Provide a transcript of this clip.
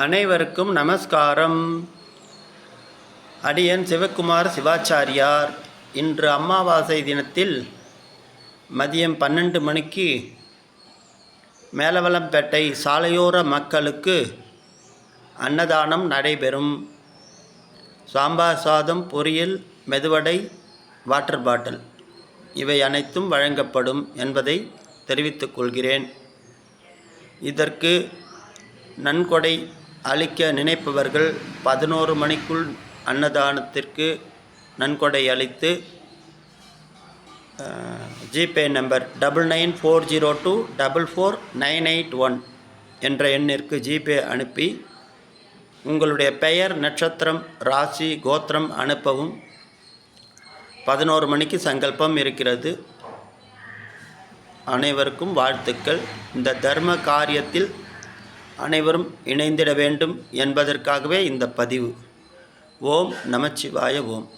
அனைவருக்கும் நமஸ்காரம். அடியன் சிவக்குமார் சிவாச்சாரியார் இன்று அமாவாசை தினத்தில் மதியம் பன்னெண்டு மணிக்கு மேலவளம்பேட்டை சாலையோர மக்களுக்கு அன்னதானம் நடைபெறும். சாம்பார் சாதம் பொரியல் மெதுவடை வாட்டர் பாட்டில் இவை அனைத்தும் வழங்கப்படும் என்பதை தெரிவித்துக் கொள்கிறேன். இதற்கு நன்கொடை அளிக்க நினைப்பவர்கள் பதினோரு மணிக்குள் அன்னதானத்திற்கு நன்கொடை அளித்து GPay number double nine four zero two double four nine eight one என்ற எண்ணிற்கு ஜிபே அனுப்பி உங்களுடைய பெயர் நட்சத்திரம் ராசி கோத்திரம் அனுப்பவும். பதினோரு மணிக்கு சங்கல்பம் இருக்கிறது. அனைவருக்கும் வாழ்த்துக்கள். இந்த தர்ம காரியத்தில் அனைவரும் இணைந்திட வேண்டும் என்பதற்காகவே இந்த பதிவு. ஓம் நமச்சிவாய ஓம்.